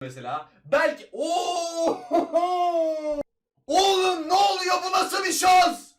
mesela. Belki Oo! Oğlum ne oluyor bu nasıl bir şans?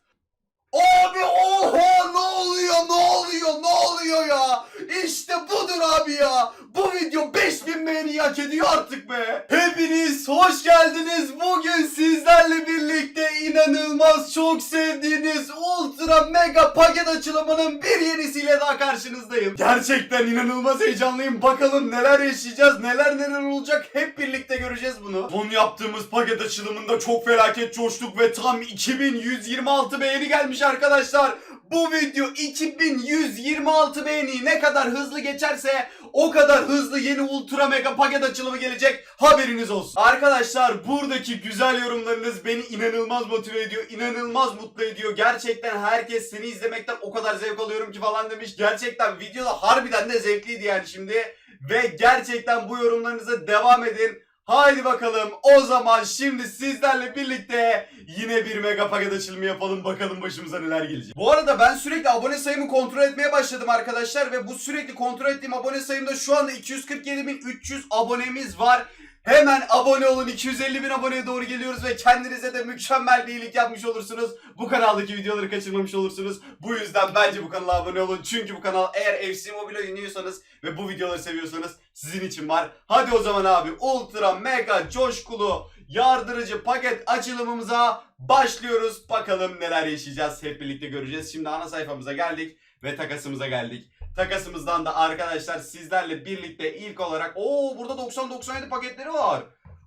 Abi oha ne oluyor ne oluyor ne oluyor ya? İşte budur abi ya. Bu video 5000 beğeni hak ediyor artık be. Hepiniz hoş geldiniz. Bugün sizlerle birlikte inanılmaz çok sevdiğiniz ultra mega paket açılımının bir yenisiyle daha karşınızdayım. Gerçekten inanılmaz heyecanlıyım. Bakalım neler yaşayacağız, neler neler olacak hep birlikte göreceğiz bunu. Son yaptığımız paket açılımında çok felaket coştuk ve tam 2126 beğeni gelmiş arkadaşlar. Bu video 2126 beğeni ne kadar hızlı geçerse o kadar hızlı yeni ultra mega paket açılımı gelecek haberiniz olsun. Arkadaşlar buradaki güzel yorumlarınız beni inanılmaz motive ediyor, inanılmaz mutlu ediyor. Gerçekten herkes seni izlemekten o kadar zevk alıyorum ki falan demiş. Gerçekten videoda harbiden de zevkliydi yani şimdi. Ve gerçekten bu yorumlarınıza devam edin. Haydi bakalım o zaman şimdi sizlerle birlikte yine bir mega paket açılımı yapalım bakalım başımıza neler gelecek. Bu arada ben sürekli abone sayımı kontrol etmeye başladım arkadaşlar ve bu sürekli kontrol ettiğim abone sayımda şu anda 247.300 abonemiz var. Hemen abone olun 250 bin aboneye doğru geliyoruz ve kendinize de mükemmel bir iyilik yapmış olursunuz. Bu kanaldaki videoları kaçırmamış olursunuz. Bu yüzden bence bu kanala abone olun. Çünkü bu kanal eğer FC Mobile oynuyorsanız ve bu videoları seviyorsanız sizin için var. Hadi o zaman abi ultra mega coşkulu yardırıcı paket açılımımıza başlıyoruz. Bakalım neler yaşayacağız hep birlikte göreceğiz. Şimdi ana sayfamıza geldik ve takasımıza geldik. Takasımızdan da arkadaşlar sizlerle birlikte ilk olarak o burada 90-97 paketleri var.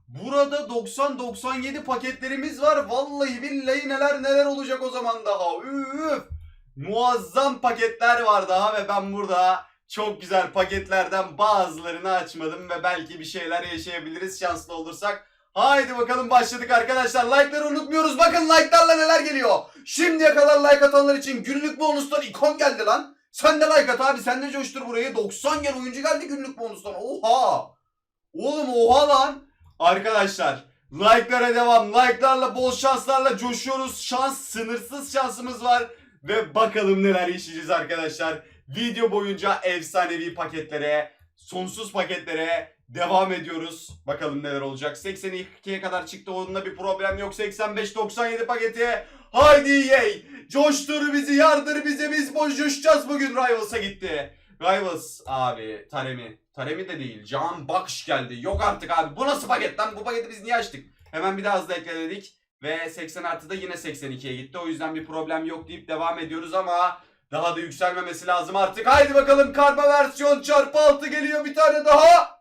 Burada 90-97 paketlerimiz var. Vallahi billahi neler neler olacak o zaman daha. Üf. Muazzam paketler var daha ve ben burada çok güzel paketlerden bazılarını açmadım ve belki bir şeyler yaşayabiliriz şanslı olursak. Haydi bakalım başladık arkadaşlar. Like'ları unutmuyoruz. Bakın like'larla neler geliyor. Şimdiye kadar like atanlar için günlük bonustan ikon geldi lan. Sen de like at abi. Sen de coştur burayı. 90 gel oyuncu geldi günlük bonustan. Oha. Oğlum oha lan. Arkadaşlar like'lara devam. Like'larla bol şanslarla coşuyoruz. Şans sınırsız şansımız var. Ve bakalım neler yaşayacağız arkadaşlar. Video boyunca efsanevi paketlere, sonsuz paketlere devam ediyoruz. Bakalım neler olacak. 82'ye kadar çıktı. Onunla bir problem yok. 85-97 paketi. Haydi yey. Coştur bizi, yardır bizi. Biz boş coşacağız bugün. Rivals'a gitti. Rivals abi Taremi. Taremi de değil. Can Bakş geldi. Yok artık abi. Bu nasıl paket lan? Bu paketi biz niye açtık? Hemen bir daha hızlı ekledik. Ve 80 artıda yine 82'ye gitti. O yüzden bir problem yok deyip devam ediyoruz ama daha da yükselmemesi lazım artık. Haydi bakalım karma versiyon çarpı 6 geliyor bir tane daha.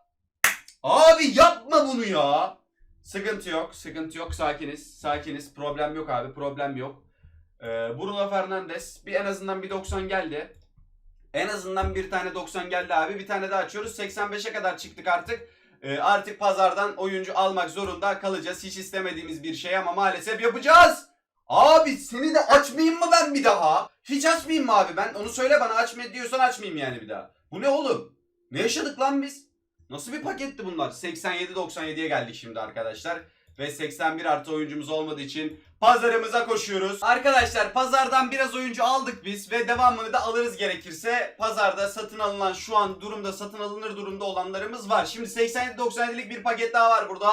Abi yapma bunu ya. Sıkıntı yok, sıkıntı yok. Sakiniz, sakiniz. Problem yok abi, problem yok. Ee, Bruno Fernandes bir en azından bir 90 geldi. En azından bir tane 90 geldi abi. Bir tane daha açıyoruz. 85'e kadar çıktık artık. Ee, artık pazardan oyuncu almak zorunda kalacağız. Hiç istemediğimiz bir şey ama maalesef yapacağız. Abi seni de açmayayım mı ben bir daha? Hiç açmayayım mı abi ben? Onu söyle bana açma diyorsan açmayayım yani bir daha. Bu ne oğlum? Ne yaşadık lan biz? Nasıl bir paketti bunlar? 87-97'ye geldik şimdi arkadaşlar. Ve 81 artı oyuncumuz olmadığı için pazarımıza koşuyoruz. Arkadaşlar pazardan biraz oyuncu aldık biz ve devamını da alırız gerekirse. Pazarda satın alınan şu an durumda satın alınır durumda olanlarımız var. Şimdi 87-97'lik bir paket daha var burada.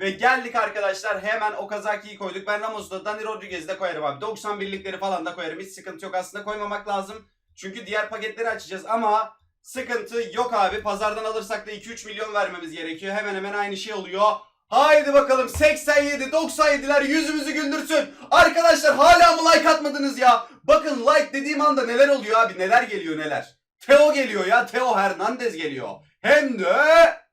Ve geldik arkadaşlar hemen Okazaki'yi koyduk. Ben Ramos'u da Dani Rodriguez'i de koyarım abi. 91'likleri falan da koyarım. Hiç sıkıntı yok aslında koymamak lazım. Çünkü diğer paketleri açacağız ama sıkıntı yok abi. Pazardan alırsak da 2-3 milyon vermemiz gerekiyor. Hemen hemen aynı şey oluyor. Haydi bakalım 87 97'ler yüzümüzü güldürsün. Arkadaşlar hala mı like atmadınız ya? Bakın like dediğim anda neler oluyor abi? Neler geliyor neler? Teo geliyor ya. Teo Hernandez geliyor. Hem de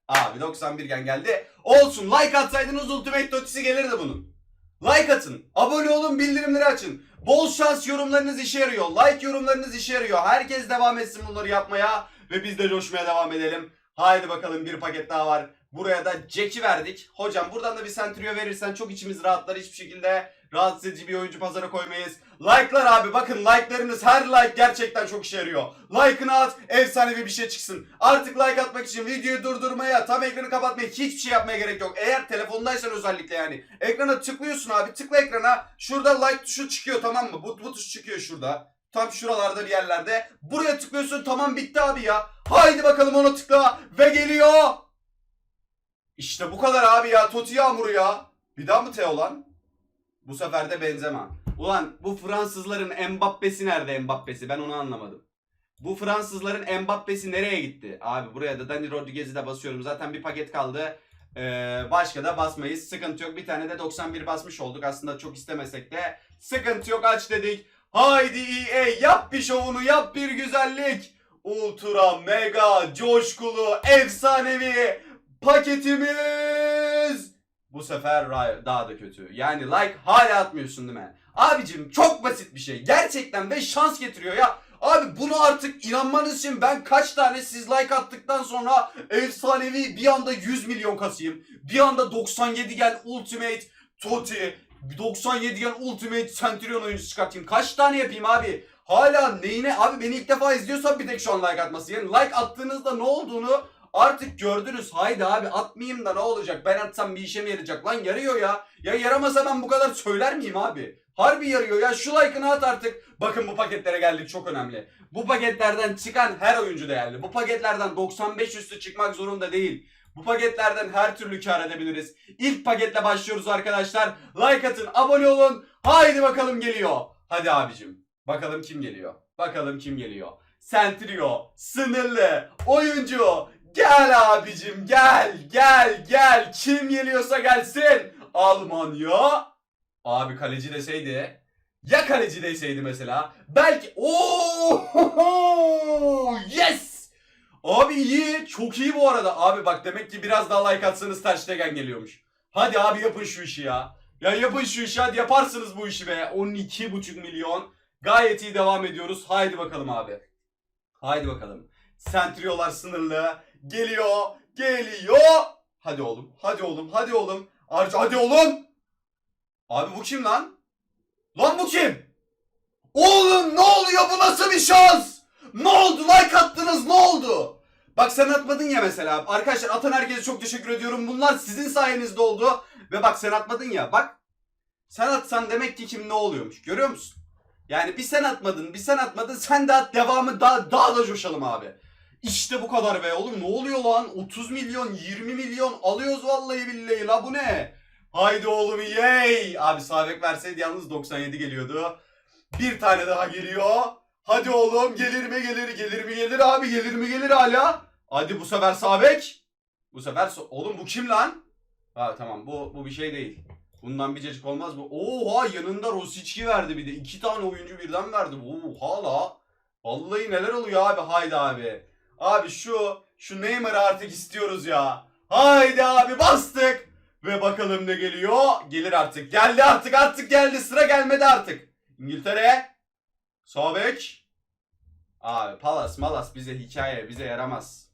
abi 91 gen geldi. Olsun like atsaydınız Ultimate Dotisi gelirdi bunun. Like atın. Abone olun bildirimleri açın. Bol şans yorumlarınız işe yarıyor. Like yorumlarınız işe yarıyor. Herkes devam etsin bunları yapmaya. Ve biz de coşmaya devam edelim. Haydi bakalım bir paket daha var. Buraya da Jack'i verdik. Hocam buradan da bir Centurio verirsen çok içimiz rahatlar. Hiçbir şekilde rahatsız edici bir oyuncu pazara koymayız. Like'lar abi bakın like'larınız her like gerçekten çok işe yarıyor. Like'ını at efsanevi bir şey çıksın. Artık like atmak için videoyu durdurmaya, tam ekranı kapatmaya hiçbir şey yapmaya gerek yok. Eğer telefondaysan özellikle yani. Ekrana tıklıyorsun abi tıkla ekrana. Şurada like tuşu çıkıyor tamam mı? Bu, bu tuş çıkıyor şurada. Tam şuralarda bir yerlerde. Buraya tıklıyorsun tamam bitti abi ya. Haydi bakalım ona tıkla ve geliyor. İşte bu kadar abi ya. Toti Yağmuru ya. Bir daha mı Teo lan? Bu sefer de Benzema. Ulan bu Fransızların Mbappe'si nerede Mbappe'si? Ben onu anlamadım. Bu Fransızların Mbappe'si nereye gitti? Abi buraya da Dani Rodriguez'i de basıyorum. Zaten bir paket kaldı. Ee, başka da basmayız. Sıkıntı yok. Bir tane de 91 basmış olduk. Aslında çok istemesek de. Sıkıntı yok aç dedik. Haydi EA yap bir şovunu yap bir güzellik. Ultra mega coşkulu efsanevi paketimiz. Bu sefer daha da kötü. Yani like hala atmıyorsun değil mi? Abicim çok basit bir şey. Gerçekten ve şans getiriyor ya. Abi bunu artık inanmanız için ben kaç tane siz like attıktan sonra efsanevi bir anda 100 milyon kasayım. Bir anda 97 gen Ultimate Toti 97 gen Ultimate Centurion oyuncusu çıkartayım. Kaç tane yapayım abi? Hala neyine? Abi beni ilk defa izliyorsan bir tek şu an like atması. Yani like attığınızda ne olduğunu artık gördünüz. Haydi abi atmayayım da ne olacak? Ben atsam bir işe mi yarayacak? Lan yarıyor ya. Ya yaramasa ben bu kadar söyler miyim abi? Harbi yarıyor ya. Şu like'ını at artık. Bakın bu paketlere geldik çok önemli. Bu paketlerden çıkan her oyuncu değerli. Bu paketlerden 95 üstü çıkmak zorunda değil. Bu paketlerden her türlü kar edebiliriz. İlk paketle başlıyoruz arkadaşlar. Like atın, abone olun. Haydi bakalım geliyor. Hadi abicim. Bakalım kim geliyor. Bakalım kim geliyor. Sentrio, sınırlı, oyuncu. Gel abicim gel, gel, gel. Kim geliyorsa gelsin. Almanya. Abi kaleci deseydi. Ya kaleci deseydi mesela. Belki. Oo! Yes! Abi iyi. Çok iyi bu arada. Abi bak demek ki biraz daha like atsanız Ter Stegen geliyormuş. Hadi abi yapın şu işi ya. Ya yapın şu işi hadi yaparsınız bu işi be. 12,5 milyon. Gayet iyi devam ediyoruz. Haydi bakalım abi. Haydi bakalım. Sentriolar sınırlı. Geliyor. Geliyor. Hadi oğlum. Hadi oğlum. Hadi oğlum. Arca hadi oğlum. Abi bu kim lan? Lan bu kim? Oğlum ne oluyor bu nasıl bir şans? Ne oldu like attınız ne oldu? Bak sen atmadın ya mesela. Arkadaşlar atan herkese çok teşekkür ediyorum. Bunlar sizin sayenizde oldu. Ve bak sen atmadın ya. Bak sen atsan demek ki kim ne oluyormuş. Görüyor musun? Yani bir sen atmadın, bir sen atmadın. Sen de at devamı daha, daha da coşalım abi. İşte bu kadar be oğlum. Ne oluyor lan? 30 milyon, 20 milyon alıyoruz vallahi billahi la bu ne? Haydi oğlum yey. Abi sağ bek verseydi yalnız 97 geliyordu. Bir tane daha geliyor. Hadi oğlum gelir mi gelir gelir mi gelir abi gelir mi gelir hala. Hadi bu sefer sağ bek. Bu sefer so- oğlum bu kim lan? Ha tamam bu bu bir şey değil. Bundan bir cacık olmaz bu. Oha yanında Rosicki verdi bir de. iki tane oyuncu birden verdi. Oha la. Vallahi neler oluyor abi haydi abi. Abi şu şu Neymar'ı artık istiyoruz ya. Haydi abi bastık. Ve bakalım ne geliyor. Gelir artık. Geldi artık artık geldi. Sıra gelmedi artık. İngiltere. Bek. Abi Palas Malas bize hikaye bize yaramaz.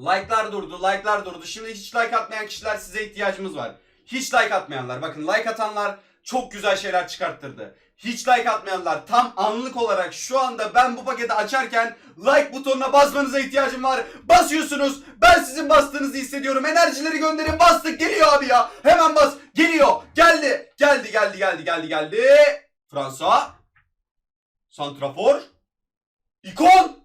Like'lar durdu, like'lar durdu. Şimdi hiç like atmayan kişiler size ihtiyacımız var. Hiç like atmayanlar. Bakın like atanlar çok güzel şeyler çıkarttırdı. Hiç like atmayanlar tam anlık olarak şu anda ben bu paketi açarken like butonuna basmanıza ihtiyacım var. Basıyorsunuz. Ben sizin bastığınızı hissediyorum. Enerjileri gönderin. Bastık. Geliyor abi ya. Hemen bas. Geliyor. Geldi. Geldi geldi geldi geldi geldi. Fransa. Santrafor. İkon.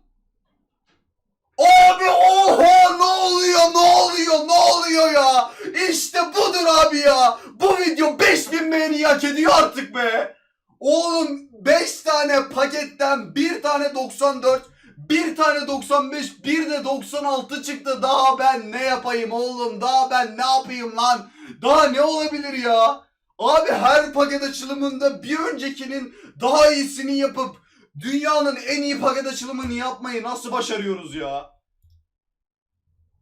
Abi oha ne oluyor ne oluyor ne oluyor ya İşte budur abi ya Bu video 5000 beğeni hak ediyor artık be Oğlum 5 tane paketten bir tane 94 bir tane 95 bir de 96 çıktı daha ben ne yapayım oğlum daha ben ne yapayım lan daha ne olabilir ya Abi her paket açılımında bir öncekinin daha iyisini yapıp dünyanın en iyi paket açılımını yapmayı nasıl başarıyoruz ya?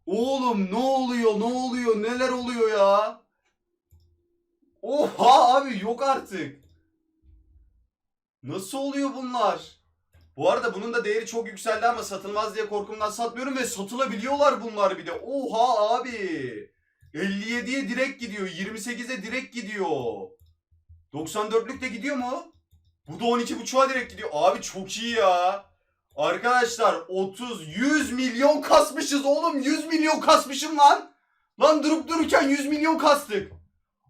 Oğlum ne oluyor ne oluyor neler oluyor ya? Oha abi yok artık. Nasıl oluyor bunlar? Bu arada bunun da değeri çok yükseldi ama satılmaz diye korkumdan satmıyorum ve satılabiliyorlar bunlar bir de. Oha abi. 57'ye direkt gidiyor. 28'e direkt gidiyor. 94'lük de gidiyor mu? Bu da 12.5'a direkt gidiyor. Abi çok iyi ya. Arkadaşlar 30 100 milyon kasmışız oğlum 100 milyon kasmışım lan. Lan durup dururken 100 milyon kastık.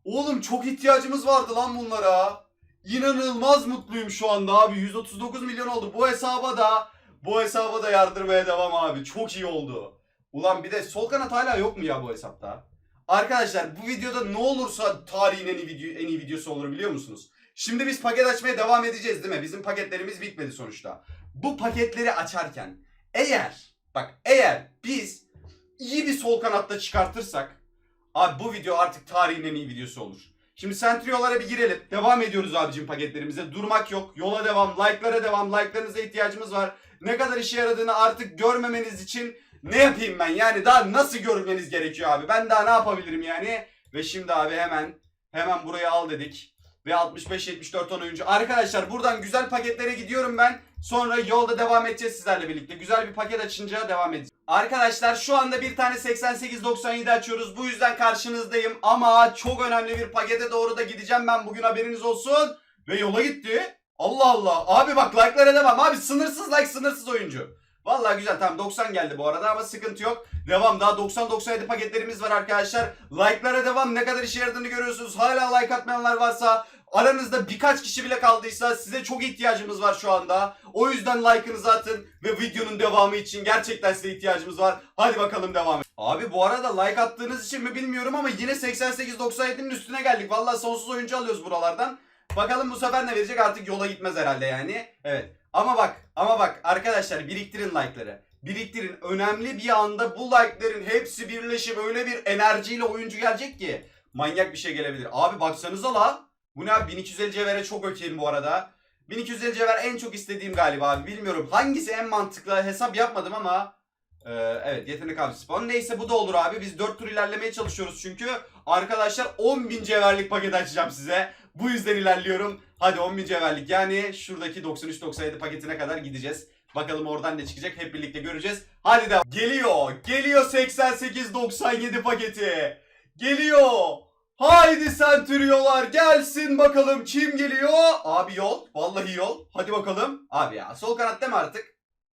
Oğlum çok ihtiyacımız vardı lan bunlara. İnanılmaz mutluyum şu anda abi. 139 milyon oldu. Bu hesaba da bu hesaba da yardırmaya devam abi. Çok iyi oldu. Ulan bir de sol kanat hala yok mu ya bu hesapta? Arkadaşlar bu videoda ne olursa tarihin en iyi, video, en iyi videosu olur biliyor musunuz? Şimdi biz paket açmaya devam edeceğiz değil mi? Bizim paketlerimiz bitmedi sonuçta. Bu paketleri açarken eğer bak eğer biz iyi bir sol kanatta çıkartırsak abi bu video artık tarihin en iyi videosu olur. Şimdi sentriolara bir girelim. Devam ediyoruz abicim paketlerimize. Durmak yok. Yola devam. Like'lara devam. Like'larınıza ihtiyacımız var. Ne kadar işe yaradığını artık görmemeniz için ne yapayım ben? Yani daha nasıl görmeniz gerekiyor abi? Ben daha ne yapabilirim yani? Ve şimdi abi hemen hemen buraya al dedik. Ve 65-74 on oyuncu. Arkadaşlar buradan güzel paketlere gidiyorum ben. Sonra yolda devam edeceğiz sizlerle birlikte. Güzel bir paket açınca devam edeceğiz. Arkadaşlar şu anda bir tane 88-97 açıyoruz. Bu yüzden karşınızdayım. Ama çok önemli bir pakete doğru da gideceğim ben bugün haberiniz olsun. Ve yola gitti. Allah Allah. Abi bak like'lara devam. Abi sınırsız like sınırsız oyuncu. Vallahi güzel tamam 90 geldi bu arada ama sıkıntı yok. Devam daha 90-97 paketlerimiz var arkadaşlar. Like'lara devam ne kadar işe yaradığını görüyorsunuz. Hala like atmayanlar varsa aranızda birkaç kişi bile kaldıysa size çok ihtiyacımız var şu anda. O yüzden like'ınızı atın ve videonun devamı için gerçekten size ihtiyacımız var. Hadi bakalım devam et. Abi bu arada like attığınız için mi bilmiyorum ama yine 88-97'nin üstüne geldik. Vallahi sonsuz oyuncu alıyoruz buralardan. Bakalım bu sefer ne verecek artık yola gitmez herhalde yani. Evet. Ama bak ama bak arkadaşlar biriktirin like'ları. Biriktirin. Önemli bir anda bu like'ların hepsi birleşip öyle bir enerjiyle oyuncu gelecek ki manyak bir şey gelebilir. Abi baksanıza la. Bu ne abi 1250 cevhere çok okeyim bu arada. 1250 cevher en çok istediğim galiba abi. Bilmiyorum hangisi en mantıklı hesap yapmadım ama ee, evet yetenek avcısı falan. Neyse bu da olur abi. Biz 4 tur ilerlemeye çalışıyoruz çünkü. Arkadaşlar 10.000 cevherlik paket açacağım size. Bu yüzden ilerliyorum. Hadi 10.000 cevherlik yani şuradaki 93-97 paketine kadar gideceğiz. Bakalım oradan ne çıkacak hep birlikte göreceğiz. Hadi de geliyor. Geliyor 88-97 paketi. Geliyor. Haydi sentüryolar gelsin bakalım kim geliyor? Abi yol. Vallahi yol. Hadi bakalım. Abi ya sol kanat deme artık.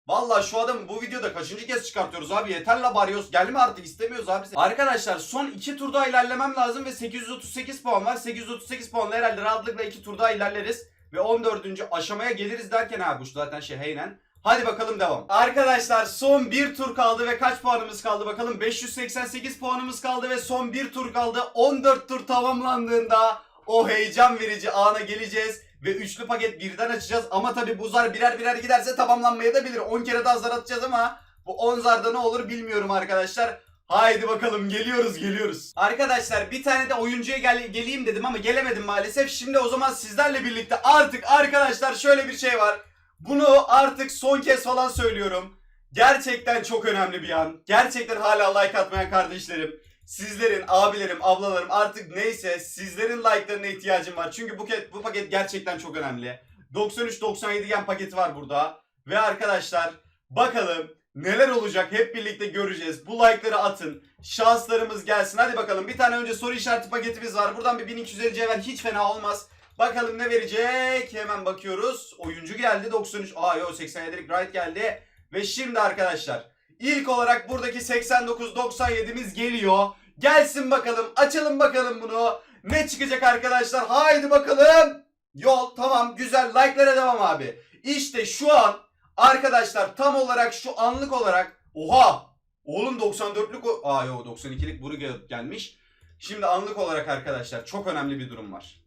Vallahi şu adamı bu videoda kaçıncı kez çıkartıyoruz abi yeter la Barrios gelme artık istemiyoruz abi. Arkadaşlar son iki turda ilerlemem lazım ve 838 puan var. 838 puanla herhalde rahatlıkla iki turda ilerleriz. Ve 14. aşamaya geliriz derken abi bu zaten şey heynen. Hadi bakalım devam. Arkadaşlar son bir tur kaldı ve kaç puanımız kaldı bakalım. 588 puanımız kaldı ve son bir tur kaldı. 14 tur tamamlandığında o heyecan verici ana geleceğiz. Ve üçlü paket birden açacağız. Ama tabi bu zar birer birer giderse tamamlanmaya da bilir. 10 kere daha zar atacağız ama bu 10 zarda ne olur bilmiyorum arkadaşlar. Haydi bakalım geliyoruz geliyoruz. Arkadaşlar bir tane de oyuncuya gel geleyim dedim ama gelemedim maalesef. Şimdi o zaman sizlerle birlikte artık arkadaşlar şöyle bir şey var. Bunu artık son kez falan söylüyorum. Gerçekten çok önemli bir an. Gerçekten hala like atmayan kardeşlerim. Sizlerin, abilerim, ablalarım artık neyse sizlerin like'larına ihtiyacım var. Çünkü bu paket, bu paket gerçekten çok önemli. 93-97 gen paketi var burada. Ve arkadaşlar bakalım neler olacak hep birlikte göreceğiz. Bu like'ları atın. Şanslarımız gelsin. Hadi bakalım bir tane önce soru işareti paketimiz var. Buradan bir 1250 cevher hiç fena olmaz. Bakalım ne verecek? Hemen bakıyoruz. Oyuncu geldi 93. Aa yo 87'lik right geldi. Ve şimdi arkadaşlar ilk olarak buradaki 89-97'miz geliyor. Gelsin bakalım. Açalım bakalım bunu. Ne çıkacak arkadaşlar? Haydi bakalım. Yol tamam güzel. Like'lara devam abi. İşte şu an arkadaşlar tam olarak şu anlık olarak oha oğlum 94'lük o aa yo 92'lik buru gel- gelmiş. Şimdi anlık olarak arkadaşlar çok önemli bir durum var.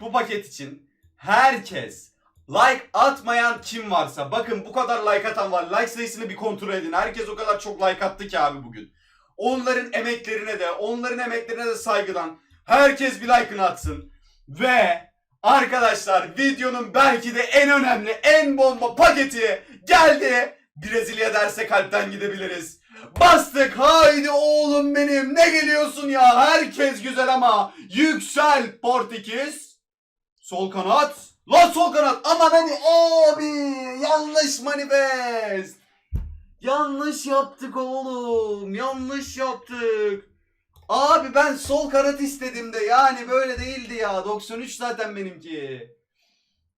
Bu paket için herkes like atmayan kim varsa bakın bu kadar like atan var. Like sayısını bir kontrol edin. Herkes o kadar çok like attı ki abi bugün. Onların emeklerine de onların emeklerine de saygıdan herkes bir like'ını atsın. Ve arkadaşlar videonun belki de en önemli en bomba paketi geldi. Brezilya derse kalpten gidebiliriz. Bastık haydi oğlum benim ne geliyorsun ya herkes güzel ama yüksel Portekiz sol kanat. Lan sol kanat. Aman hadi abi yanlış manifest. Yanlış yaptık oğlum. Yanlış yaptık. Abi ben sol kanat istedim de yani böyle değildi ya. 93 zaten benimki.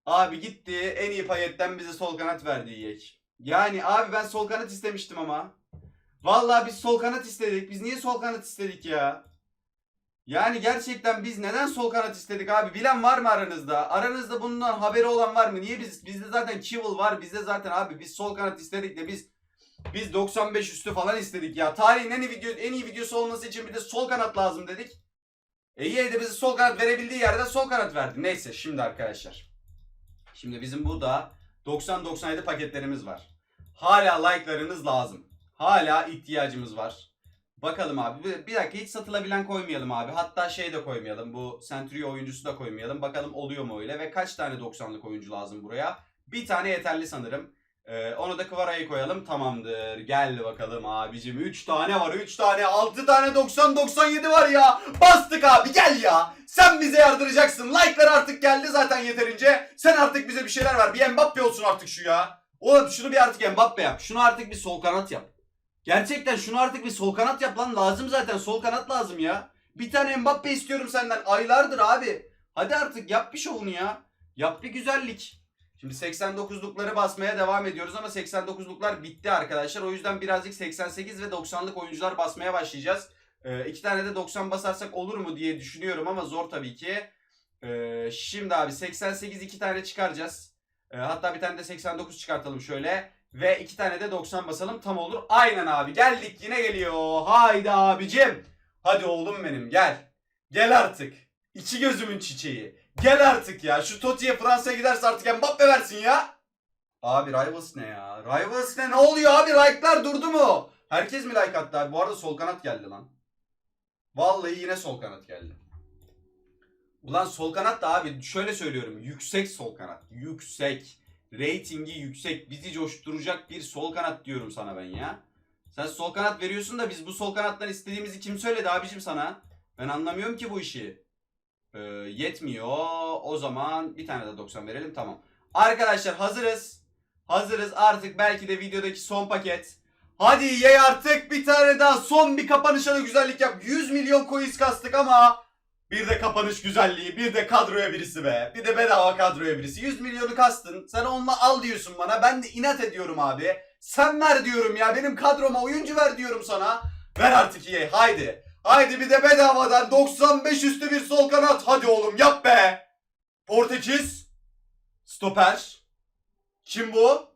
Abi gitti. En iyi payetten bize sol kanat verdi yiyek yani abi ben sol kanat istemiştim ama. Vallahi biz sol kanat istedik. Biz niye sol kanat istedik ya? Yani gerçekten biz neden sol kanat istedik abi? Bilen var mı aranızda? Aranızda bundan haberi olan var mı? Niye biz bizde zaten Chival var. Bizde zaten abi biz sol kanat istedik de biz Biz 95 üstü falan istedik ya. Tarihin en iyi, video, en iyi videosu olması için bir de sol kanat lazım dedik. E de bize sol kanat verebildiği yerden sol kanat verdi. Neyse şimdi arkadaşlar. Şimdi bizim burada 90-97 paketlerimiz var. Hala like'larınız lazım. Hala ihtiyacımız var. Bakalım abi. Bir, dakika hiç satılabilen koymayalım abi. Hatta şey de koymayalım. Bu Century oyuncusu da koymayalım. Bakalım oluyor mu öyle. Ve kaç tane 90'lık oyuncu lazım buraya? Bir tane yeterli sanırım. Ee, onu da Kvara'yı koyalım. Tamamdır. Gel bakalım abicim. 3 tane var. 3 tane. 6 tane 90-97 var ya. Bastık abi. Gel ya. Sen bize yardıracaksın. Like'lar artık geldi zaten yeterince. Sen artık bize bir şeyler ver. Bir Mbappe olsun artık şu ya. Oğlum şunu bir artık Mbappe yap. Şunu artık bir sol kanat yap. Gerçekten şunu artık bir sol kanat yap lan. Lazım zaten. Sol kanat lazım ya. Bir tane Mbappe istiyorum senden. Aylardır abi. Hadi artık yap bir şovunu ya. Yap bir güzellik. Şimdi 89'lukları basmaya devam ediyoruz ama 89'luklar bitti arkadaşlar. O yüzden birazcık 88 ve 90'lık oyuncular basmaya başlayacağız. Ee, iki tane de 90 basarsak olur mu diye düşünüyorum ama zor tabii ki. Ee, şimdi abi 88 iki tane çıkaracağız. Ee, hatta bir tane de 89 çıkartalım şöyle. Ve iki tane de 90 basalım tam olur. Aynen abi geldik yine geliyor. Haydi abicim. Hadi oğlum benim gel. Gel artık. İki gözümün çiçeği. Gel artık ya. Şu Toti'ye Fransa'ya giderse artık Mbappe versin ya. Abi Rivals ne ya? Rivals ne? Ne oluyor abi? Like'lar durdu mu? Herkes mi like attı abi? Bu arada sol kanat geldi lan. Vallahi yine sol kanat geldi. Ulan sol kanat da abi şöyle söylüyorum. Yüksek sol kanat. Yüksek. Ratingi yüksek. Bizi coşturacak bir sol kanat diyorum sana ben ya. Sen sol kanat veriyorsun da biz bu sol kanattan istediğimizi kim söyledi abicim sana? Ben anlamıyorum ki bu işi. Ee, yetmiyor. O zaman bir tane de 90 verelim tamam. Arkadaşlar hazırız. Hazırız artık belki de videodaki son paket. Hadi ye artık bir tane daha son bir kapanışa da güzellik yap. 100 milyon coins kastık ama bir de kapanış güzelliği, bir de kadroya birisi be. Bir de bedava kadroya birisi. 100 milyonu kastın. Sen onunla al diyorsun bana. Ben de inat ediyorum abi. Sen ver diyorum ya. Benim kadroma oyuncu ver diyorum sana. Ver artık iyi. Haydi. Haydi bir de bedavadan 95 üstü bir sol kanat. Hadi oğlum yap be. Portekiz. Stoper. Kim bu?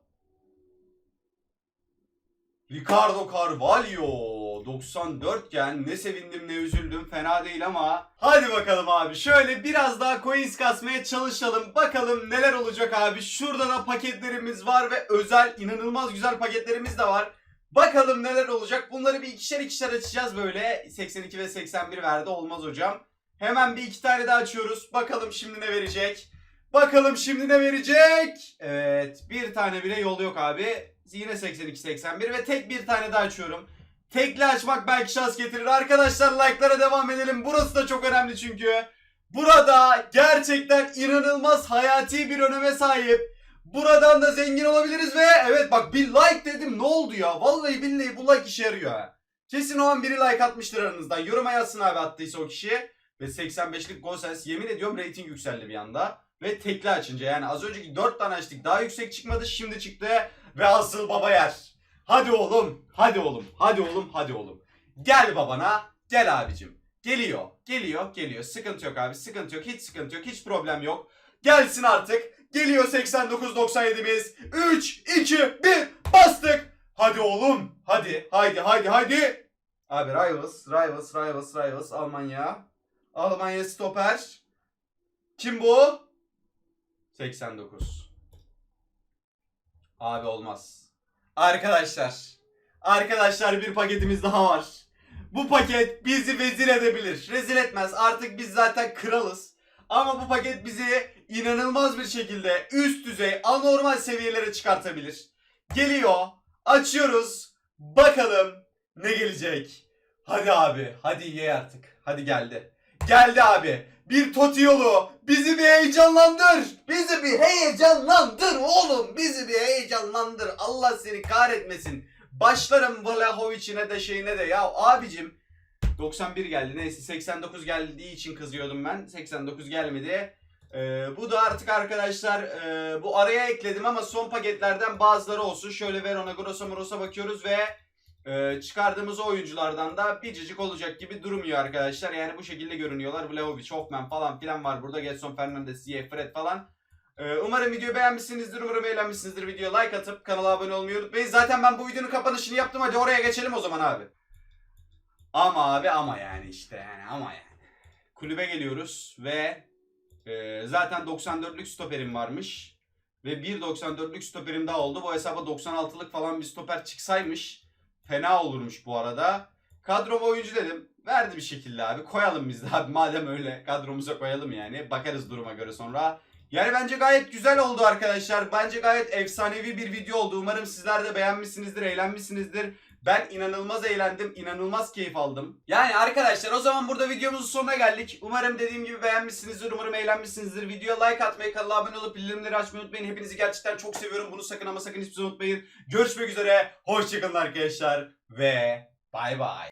Ricardo Carvalho 94 gen ne sevindim ne üzüldüm fena değil ama hadi bakalım abi şöyle biraz daha coins kasmaya çalışalım. Bakalım neler olacak abi? Şurada da paketlerimiz var ve özel inanılmaz güzel paketlerimiz de var. Bakalım neler olacak? Bunları bir ikişer ikişer açacağız böyle. 82 ve 81 verdi olmaz hocam. Hemen bir iki tane daha açıyoruz. Bakalım şimdi ne verecek? Bakalım şimdi ne verecek? Evet bir tane bile yol yok abi. Yine 82-81 ve tek bir tane daha açıyorum. Tekli açmak belki şans getirir. Arkadaşlar like'lara devam edelim. Burası da çok önemli çünkü. Burada gerçekten inanılmaz hayati bir öneme sahip. Buradan da zengin olabiliriz ve evet bak bir like dedim ne oldu ya? Vallahi billahi bu like işe yarıyor ha. Kesin o an biri like atmıştır aranızdan. Yoruma yazsın abi attıysa o kişi. Ve 85'lik gol sayısı yemin ediyorum rating yükseldi bir anda. Ve tekli açınca yani az önceki 4 tane açtık daha yüksek çıkmadı şimdi çıktı ve asıl baba yer. Hadi oğlum, hadi oğlum, hadi oğlum, hadi oğlum. Gel babana, gel abicim. Geliyor, geliyor, geliyor. Sıkıntı yok abi, sıkıntı yok, hiç sıkıntı yok, hiç problem yok. Gelsin artık. Geliyor 89-97'miz. 3, 2, 1, bastık. Hadi oğlum, hadi, haydi, haydi, haydi. Abi Rivals, Rivals, Rivals, Rivals, Almanya. Almanya stoper. Kim bu? 89. Abi olmaz. Arkadaşlar. Arkadaşlar bir paketimiz daha var. Bu paket bizi vezir edebilir. Rezil etmez. Artık biz zaten kralız. Ama bu paket bizi inanılmaz bir şekilde üst düzey anormal seviyelere çıkartabilir. Geliyor. Açıyoruz. Bakalım ne gelecek. Hadi abi. Hadi ye artık. Hadi geldi. Geldi abi. Bir toti yolu. Bizi bir heyecanlandır. Bizi bir heyecanlandır oğlum. Bizi bir heyecanlandır. Allah seni kahretmesin. Başlarım Vlahovic'ine de şeyine de. Ya abicim 91 geldi. Neyse 89 geldiği için kızıyordum ben. 89 gelmedi. Ee, bu da artık arkadaşlar e, bu araya ekledim ama son paketlerden bazıları olsun. Şöyle Verona, Grosso, Moros'a bakıyoruz ve ee, çıkardığımız oyunculardan da biricik olacak gibi durmuyor arkadaşlar. Yani bu şekilde görünüyorlar. Vlahovic, Hoffman falan filan var burada. Getson Fernandes, Ziyech, Fred falan. Ee, umarım videoyu beğenmişsinizdir. Umarım eğlenmişsinizdir. Videoya like atıp kanala abone olmayı unutmayın. Zaten ben bu videonun kapanışını yaptım. Hadi oraya geçelim o zaman abi. Ama abi ama yani işte yani ama yani. Kulübe geliyoruz ve e, zaten 94'lük stoperim varmış. Ve 1.94'lük stoperim daha oldu. Bu hesaba 96'lık falan bir stoper çıksaymış. Fena olurmuş bu arada. Kadroma oyuncu dedim. Verdi bir şekilde abi. Koyalım biz de abi. Madem öyle kadromuza koyalım yani. Bakarız duruma göre sonra. Yani bence gayet güzel oldu arkadaşlar. Bence gayet efsanevi bir video oldu. Umarım sizler de beğenmişsinizdir, eğlenmişsinizdir. Ben inanılmaz eğlendim, inanılmaz keyif aldım. Yani arkadaşlar o zaman burada videomuzun sonuna geldik. Umarım dediğim gibi beğenmişsinizdir, umarım eğlenmişsinizdir. Videoya like atmayı, kanala abone olup bildirimleri açmayı unutmayın. Hepinizi gerçekten çok seviyorum. Bunu sakın ama sakın hiçbir zaman unutmayın. Görüşmek üzere, hoşçakalın arkadaşlar ve bay bay.